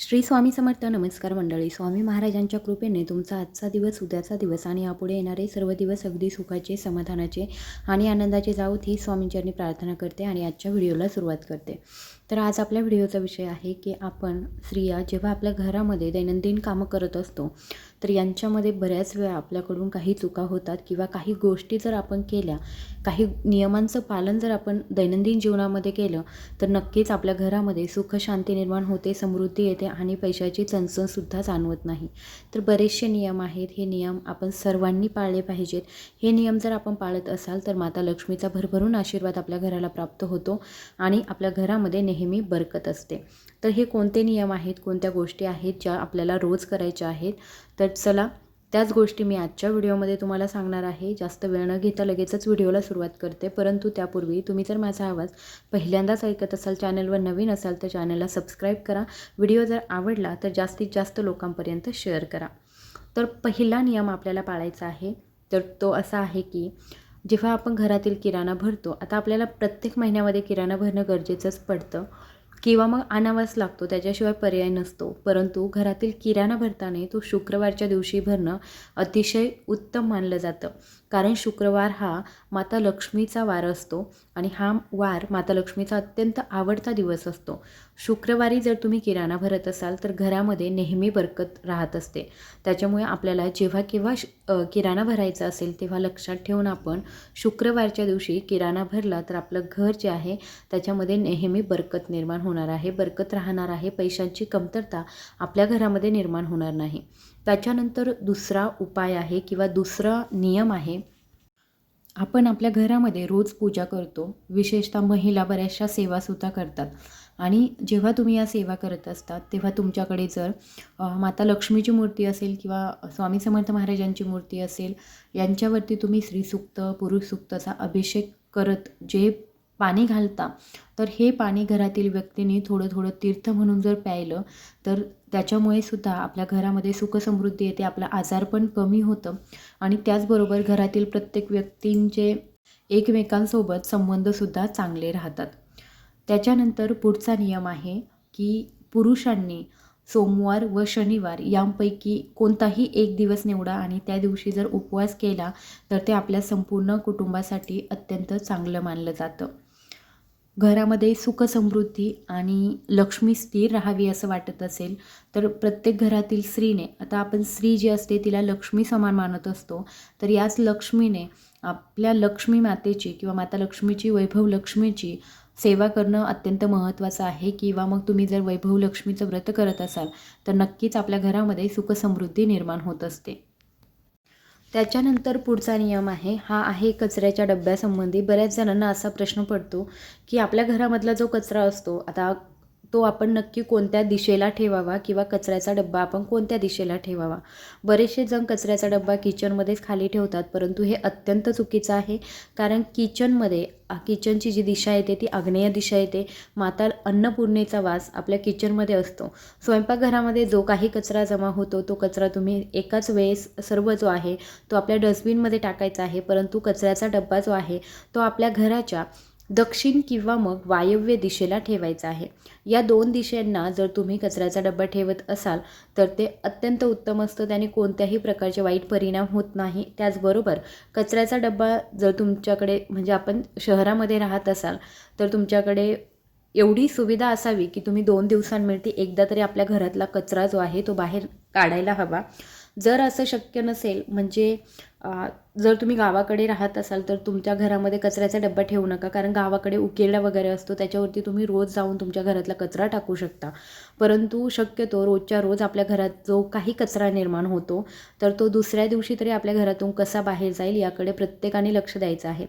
श्री स्वामी समर्थ नमस्कार मंडळी. स्वामी महाराजांच्या कृपेने तुमचा आजचा दिवस उद्याचा दिवस आणि यापुढे येणारे सर्व दिवस अगदी सुखाचे समाधानाचे आणि आनंदाचे जाऊत ही स्वामींचरणी प्रार्थना करते आणि आजच्या व्हिडिओला सुरुवात करते. तर आज आपल्या व्हिडिओचा विषय आहे की आपण स्त्रिया जेव्हा आपल्या घरामध्ये दैनंदिन कामं करत असतो तर यांच्यामध्ये बऱ्याच वेळा आपल्याकडून काही चुका होतात किंवा काही गोष्टी जर आपण केल्या काही नियमांचं पालन जर आपण दैनंदिन जीवनामध्ये केलं तर नक्कीच आपल्या घरामध्ये सुख शांती निर्माण होते समृद्धी येते आणि पैशाची चणचणसुद्धा जाणवत नाही. तर बरेचसे नियम आहेत. हे नियम आपण सर्वांनी पाळले पाहिजेत. हे नियम जर आपण पाळत असाल तर माता लक्ष्मीचा भरभरून आशीर्वाद आपल्या घराला प्राप्त होतो आणि आपल्या घरामध्ये नेहमी बरकत असते. तर हे कोणते नियम आहेत कोणत्या गोष्टी आहेत ज्या आपल्याला रोज करायच्या आहेत? तर चला त्याच गोष्टी मी आजच्या व्हिडिओमध्ये तुम्हाला सांगणार आहे. जास्त वेळ न घेता लगेचच व्हिडिओला सुरुवात करते. परंतु त्यापूर्वी तुम्ही जर माझा आवाज पहिल्यांदाच ऐकत असाल चॅनलवर नवीन असाल तर चॅनलला सबस्क्राईब करा. व्हिडिओ जर आवडला तर जास्तीत जास्त लोकांपर्यंत शेअर करा. तर पहिला नियम आपल्याला पाळायचा आहे तर तो असा आहे की जेव्हा आपण घरातील किराणा भरतो आता आपल्याला प्रत्येक महिन्यामध्ये किराणा भरणं गरजेचंच पडतं. किंवा मग आणावाच लागतो त्याच्याशिवाय पर्याय नसतो. परंतु घरातील किराणा भरताना तो शुक्रवारच्या दिवशी भरणं अतिशय उत्तम मानलं जातं. कारण शुक्रवार हा माता लक्ष्मीचा वार असतो आणि हा वार माता लक्ष्मीचा अत्यंत आवडता दिवस असतो. शुक्रवारी जर तुम्ही किराणा भरत असाल तर घरामध्ये नेहमी बरकत राहत असते. त्याच्यामुळे आपल्याला जेव्हा केव्हा श किराणा भरायचा असेल तेव्हा लक्षात ठेवून आपण शुक्रवारच्या दिवशी किराणा भरला तर आपलं घर जे आहे त्याच्यामध्ये नेहमी बरकत निर्माण होणार आहे. बरकत राहणार आहे. पैशांची कमतरता आपल्या घरामध्ये निर्माण होणार नाही. त्याच्यानंतर दुसरा उपाय आहे किंवा दुसरा नियम आहे. आपण आपल्या घरामध्ये रोज पूजा करतो. विशेषतः महिला बऱ्याचशा सेवासुद्धा करतात. आणि जेव्हा तुम्ही या सेवा करत असतात तेव्हा तुमच्याकडे जर माता लक्ष्मीची मूर्ती असेल किंवा स्वामी समर्थ महाराजांची मूर्ती असेल यांच्यावरती तुम्ही स्त्रीसुक्त पुरुषसुक्ताचा अभिषेक करत जे पाणी घालता तर हे पाणी घरातील व्यक्तीने थोडं थोडं तीर्थ म्हणून जर प्यायलं तर त्याच्यामुळे सुद्धा आपल्या घरामध्ये सुखसमृद्धी येते आपलं आजार पण कमी होतं. आणि त्याचबरोबर घरातील प्रत्येक व्यक्तींचे एकमेकांसोबत संबंधसुद्धा चांगले राहतात. त्याच्यानंतर पुढचा नियम आहे की पुरुषांनी सोमवार व शनिवार यांपैकी कोणताही एक दिवस निवडा आणि त्या दिवशी जर उपवास केला तर ते आपल्या संपूर्ण कुटुंबासाठी अत्यंत चांगलं मानलं जातं. घरामध्ये सुखसमृद्धी आणि लक्ष्मी स्थिर राहावी असं वाटत असेल तर प्रत्येक घरातील स्त्रीने आता आपण स्त्री जी असते तिला लक्ष्मी समान मानत असतो तर याच लक्ष्मीने आपल्या लक्ष्मी मातेची किंवा माता लक्ष्मीची वैभव लक्ष्मीची सेवा करणं अत्यंत महत्त्वाचं आहे. किंवा मग तुम्ही जर वैभव लक्ष्मीचं व्रत करत असाल तर नक्कीच आपल्या घरामध्ये सुखसमृद्धी निर्माण होत असते. त्याच्यानंतर पुढचा नियम आहे हा आहे कचऱ्याच्या डब्यासंबंधी. बऱ्याच जणांना असा प्रश्न पडतो की आपल्या घरामधला जो कचरा असतो आता तो आपण नक्की कोणत्या दिशेला ठेवावा किंवा कचऱ्याचा डब्बा आपण कोणत्या दिशेला ठेवावा? बरेचसे जण कचऱ्याचा डब्बा किचनमध्येच खाली ठेवतात परंतु हे अत्यंत चुकीचं आहे. कारण किचनमध्ये किचनची जी दिशा येते ती आग्नेय दिशा येते. माता अन्नपूर्णेचा वास आपल्या किचनमध्ये असतो. स्वयंपाकघरामध्ये जो काही कचरा जमा होतो तो कचरा तुम्ही एकाच वेळेस सर्व जो आहे तो आपल्या डस्टबिनमध्ये टाकायचा आहे. परंतु कचऱ्याचा डब्बा जो आहे तो आपल्या घराच्या दक्षिण किंवा मग वायव्य दिशेला ठेवायचा आहे. या दोन दिशेंना जर तुम्ही कचऱ्याचा डब्बा ठेवत असाल तर ते अत्यंत उत्तम असतं. त्याने कोणत्याही प्रकारचे वाईट परिणाम होत नाही. त्याचबरोबर कचऱ्याचा डब्बा जर तुमच्याकडे म्हणजे आपण शहरामध्ये राहत असाल तर तुमच्याकडे एवढी सुविधा असावी की तुम्ही दोन दिवसांमिळती एकदा तरी आपल्या घरातला कचरा जो आहे तो बाहेर काढायला हवा. जर असं शक्य नसेल म्हणजे जर तुम्ही गावाकडे राहत असाल तर तुमच्या घरामध्ये कचऱ्याचा डब्बा ठेवू नका. कारण गावाकडे उकेरडा वगैरे असतो त्याच्यावरती तुम्ही रोज जाऊन तुमच्या घरातला कचरा टाकू शकता. परंतु शक्यतो रोजच्या रोज आपल्या घरात जो काही कचरा निर्माण होतो तर तो दुसऱ्या दिवशी तरी आपल्या घरातून कसा बाहेर जाईल याकडे प्रत्येकाने लक्ष द्यायचं आहे.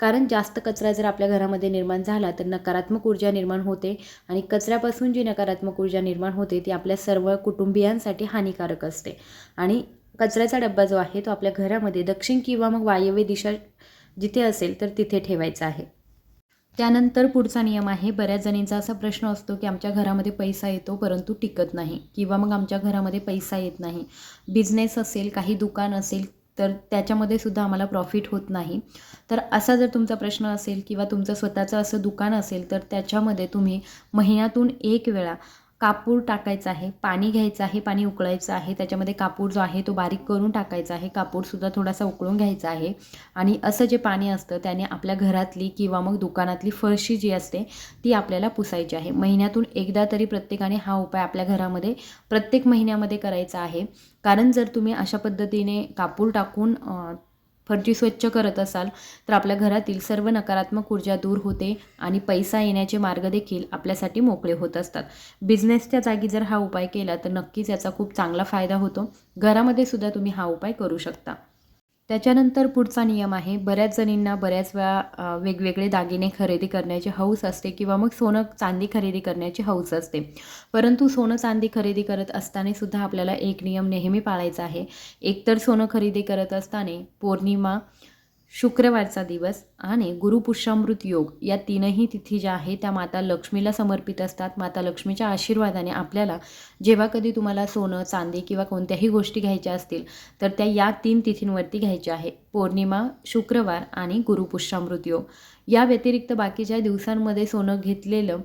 कारण जास्त कचरा जर आपल्या घरामध्ये निर्माण झाला तर नकारात्मक ऊर्जा निर्माण होते आणि कचऱ्यापासून जी नकारात्मक ऊर्जा निर्माण होते ती आपल्या सर्व कुटुंबियांसाठी हानिकारक असते. आणि कचऱ्याचा डब्बा जो आहे तो आपल्या घरामध्ये दक्षिण किंवा मग वायव्य दिशा जिथे असेल तर तिथे ठेवायचा आहे. त्यानंतर पुढचा नियम आहे बऱ्याच जणींचा असा प्रश्न असतो की आमच्या घरामध्ये पैसा येतो परंतु टिकत नाही किंवा मग आमच्या घरामध्ये पैसा येत नाही. बिझनेस असेल काही दुकान असेल तर त्याच्यामध्ये सुद्धा आम्हाला प्रॉफिट होत नाही. तर असा जर तुमचा प्रश्न असेल किंवा तुमचं स्वतःचं असं दुकान असेल तर त्याच्यामध्ये तुम्ही महिन्यातून एक वेळा कापूर टाकायचं आहे पाणी घ्यायचं आहे पाणी उकळायचं आहे त्याच्यामध्ये कापूर जो आहे तो बारीक करून टाकायचा आहे कापूरसुद्धा थोडासा उकळून घ्यायचा आहे आणि असं जे पाणी असतं त्याने आपल्या घरातली किंवा मग दुकानातली फरशी जी असते ती आपल्याला पुसायची आहे. महिन्यातून एकदा तरी प्रत्येकाने हा उपाय आपल्या घरामध्ये प्रत्येक महिन्यामध्ये करायचा आहे. कारण जर तुम्ही अशा पद्धतीने कापूर टाकून फरची स्वच्छ करत असाल तर आपल्या घरातील सर्व नकारात्मक ऊर्जा दूर होते आणि पैसा येण्याचे मार्ग देखील आपल्यासाठी मोकळे होत असतात. बिझनेसच्या जागी जर हा उपाय केला तर नक्कीच याचा खूप चांगला फायदा होतो. घरामध्ये सुद्धा तुम्ही हा उपाय करू शकता. त्याच्यानंतर पुढचा नियम आहे बऱ्याच जणींना बऱ्याच वेळा वेगवेगळे दागिने खरेदी करण्याची हौस असते किंवा मग सोनं चांदी खरेदी करण्याची हौस असते. परंतु सोनं चांदी खरेदी करत असताना सुद्धा आपल्याला एक नियम नेहमी पाळायचा आहे. एकतर सोनं खरेदी करत असताना पौर्णिमा शुक्रवारचा दिवस आणि गुरुपुष्यामृत योग या तीनही तिथी ज्या आहेत त्या माता लक्ष्मीला समर्पित असतात. माता लक्ष्मीच्या आशीर्वादाने आपल्याला जेव्हा कधी तुम्हाला सोनं चांदी किंवा कोणत्याही गोष्टी घ्यायच्या असतील तर त्या या तीन तिथींवरती घ्यायच्या आहे. पौर्णिमा शुक्रवार आणि गुरुपुष्यामृत योग. या व्यतिरिक्त बाकीच्या दिवसांमध्ये सोनं घेतलेलं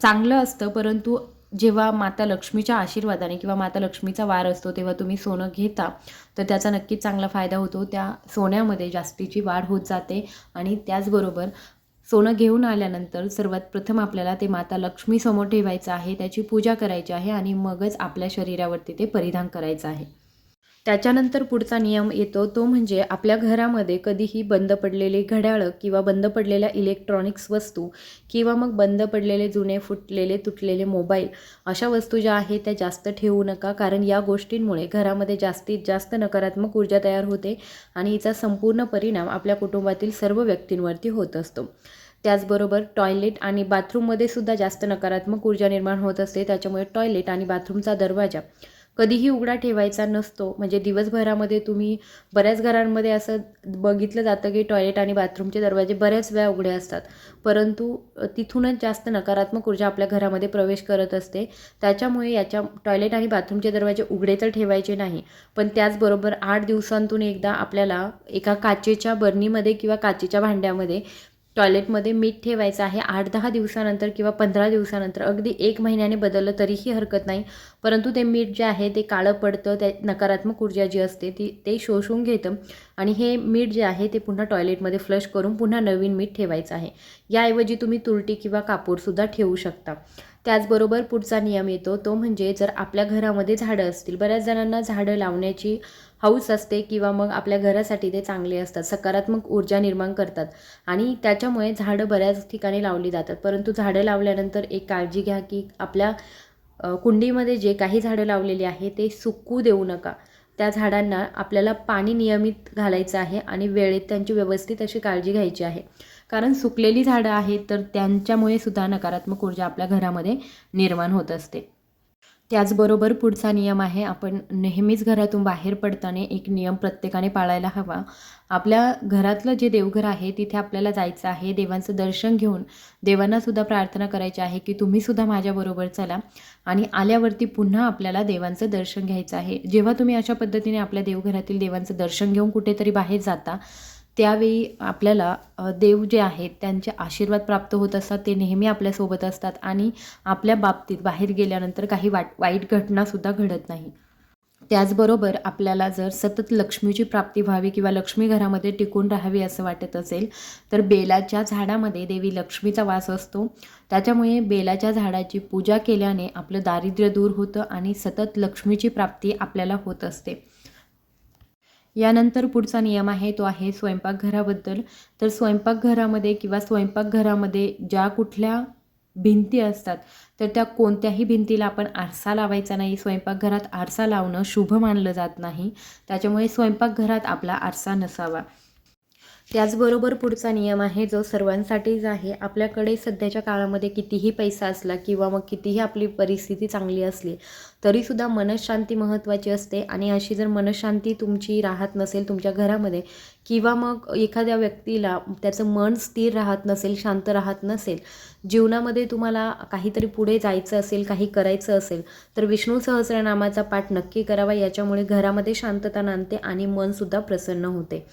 चांगलं असतं परंतु जेव्हा माता लक्ष्मीच्या आशीर्वादाने किंवा माता लक्ष्मीचा वार असतो तेव्हा तुम्ही सोनं घेता तर त्याचा नक्कीच चांगला फायदा होतो. त्या सोन्यामध्ये जास्तीची वाढ होत जाते आणि त्याचबरोबर सोनं घेऊन आल्यानंतर सर्वात प्रथम आपल्याला ते माता लक्ष्मीसमोर ठेवायचं आहे त्याची पूजा करायची आहे आणि मगच आपल्या शरीरावरती ते परिधान करायचं आहे. त्याच्यानंतर पुढचा नियम येतो तो म्हणजे आपल्या घरामध्ये कधीही बंद पडलेले घड्याळं किंवा बंद पडलेल्या इलेक्ट्रॉनिक्स वस्तू किंवा मग बंद पडलेले जुने फुटलेले तुटलेले मोबाईल अशा वस्तू ज्या आहेत त्या जास्त ठेवू नका. कारण या गोष्टींमुळे घरामध्ये जास्तीत जास्त नकारात्मक ऊर्जा तयार होते आणि हिचा संपूर्ण परिणाम आपल्या कुटुंबातील सर्व व्यक्तींवरती होत असतो. त्याचबरोबर टॉयलेट आणि बाथरूममध्ये सुद्धा जास्त नकारात्मक ऊर्जा निर्माण होत असते. त्याच्यामुळे टॉयलेट आणि बाथरूमचा दरवाजा कधीही उघडा ठेवायचा नसतो. म्हणजे दिवसभरामध्ये तुम्ही बऱ्याच घरांमध्ये असं बघितलं जातं की टॉयलेट आणि बाथरूमचे दरवाजे बऱ्याच वेळा उघडे असतात. परंतु तिथूनच जास्त नकारात्मक ऊर्जा आपल्या घरामध्ये प्रवेश करत असते. त्याच्यामुळे याच्या टॉयलेट आणि बाथरूमचे दरवाजे उघडे तर ठेवायचे नाही. पण त्याचबरोबर आठ दिवसांतून एकदा आपल्याला एका काचेच्या बर्नीमध्ये किंवा काचेच्या भांड्यामध्ये टॉयलेटमध्ये मीठ ठेवायचं आहे. आठ दहा दिवसानंतर किंवा पंधरा दिवसानंतर. अगदी एक महिन्याने बदललं तरीही हरकत नाही. परंतु ते मीठ जे आहे ते काळं पडतं त्या नकारात्मक ऊर्जा जी असते ती ते शोषून घेतं. आणि हे मीठ जे आहे ते पुन्हा टॉयलेटमध्ये फ्लश करून पुन्हा नवीन मीठ ठेवायचं आहे. याऐवजी तुम्ही तुरटी किंवा कापूरसुद्धा ठेवू शकता. त्याचबरोबर पुढचा नियम येतो तो म्हणजे जर आपल्या घरामध्ये झाडं असतील बऱ्याच जणांना झाडं लावण्याची हौस असते किंवा मग आपल्या घरासाठी ते चांगले असतात सकारात्मक ऊर्जा निर्माण करतात. आणि त्याच्यामुळे झाडं बऱ्याच ठिकाणी लावली जातात. परंतु झाडं लावल्यानंतर एक काळजी घ्या की आपल्या कुंडीमध्ये जे काही झाडं लावलेली आहे ते सुकू देऊ नका. त्या झाडांना आपल्याला पाणी नियमित घालायचं आहे आणि वेळेत त्यांची व्यवस्थित अशी काळजी घ्यायची आहे. कारण सुकलेली झाडं आहेत तर त्यांच्यामुळे सुद्धा नकारात्मक ऊर्जा आपल्या घरामध्ये निर्माण होत असते. त्याचबरोबर पुढचा नियम आहे आपण नेहमीच घरातून बाहेर पडताना एक नियम प्रत्येकाने पाळायला हवा. आपल्या घरातलं जे देवघर आहे तिथे आपल्याला जायचं आहे देवांचं दर्शन घेऊन देवांनासुद्धा प्रार्थना करायची आहे की तुम्हीसुद्धा माझ्याबरोबर चला आणि आल्यावरती पुन्हा आपल्याला देवांचं दर्शन घ्यायचं आहे. जेव्हा तुम्ही अशा पद्धतीने आपल्या देवघरातील देवांचं दर्शन घेऊन कुठेतरी बाहेर जाता त्यावेळी आपल्याला देव जे आहेत त्यांचे आशीर्वाद प्राप्त होत असतात ते नेहमी आपल्यासोबत असतात आणि आपल्या बाबतीत बाहेर गेल्यानंतर काही वाट वाईट घटनासुद्धा घडत नाही. त्याचबरोबर आपल्याला जर सतत लक्ष्मीची प्राप्ती व्हावी किंवा लक्ष्मी घरामध्ये टिकून राहावी असं वाटत असेल तर बेलाच्या झाडामध्ये देवी लक्ष्मीचा वास असतो. त्याच्यामुळे बेलाच्या झाडाची पूजा केल्याने आपलं दारिद्र्य दूर होतं आणि सतत लक्ष्मीची प्राप्ती आपल्याला होत असते. यानंतर पुढचा नियम आहे तो आहे स्वयंपाकघराबद्दल. तर स्वयंपाकघरामध्ये किंवा स्वयंपाकघरामध्ये ज्या कुठल्या भिंती असतात तर त्या कोणत्याही भिंतीला आपण आरसा लावायचा नाही. स्वयंपाकघरात आरसा लावणं शुभ मानलं जात नाही. त्याच्यामुळे स्वयंपाकघरात आपला आरसा नसावा. त्याचबरोबर पुढचा नियम आहे जो सर्वांसाठीच आहे. आपल्याकडे सध्याच्या काळामध्ये कितीही पैसा असला किंवा मग कितीही आपली परिस्थिती चांगली असली तरीसुद्धा मनशांती महत्त्वाची असते. आणि अशी जर मनशांती तुमची राहत नसेल तुमच्या घरामध्ये किंवा मग एखाद्या व्यक्तीला त्याचं मन स्थिर राहत नसेल शांत राहत नसेल जीवनामध्ये तुम्हाला काहीतरी पुढे जायचं असेल काही करायचं असेल तर विष्णू सहस्रनामाचा पाठ नक्की करावा. याच्यामुळे घरामध्ये शांतता नांदते आणि मनसुद्धा प्रसन्न होते.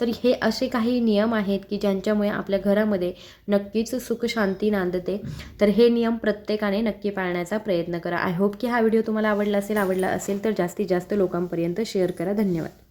तर हे असे काही नियम आहेत की ज्यांच्यामुळे आपल्या घरामध्ये नक्कीच सुख शांती नांदते. तर हे नियम प्रत्येकाने नक्की पाळण्याचा प्रयत्न करा. आय होप की हा व्हिडिओ तुम्हाला आवडला असेल आवडला असेल तर जास्तीत जास्त लोकांपर्यंत शेअर करा. धन्यवाद.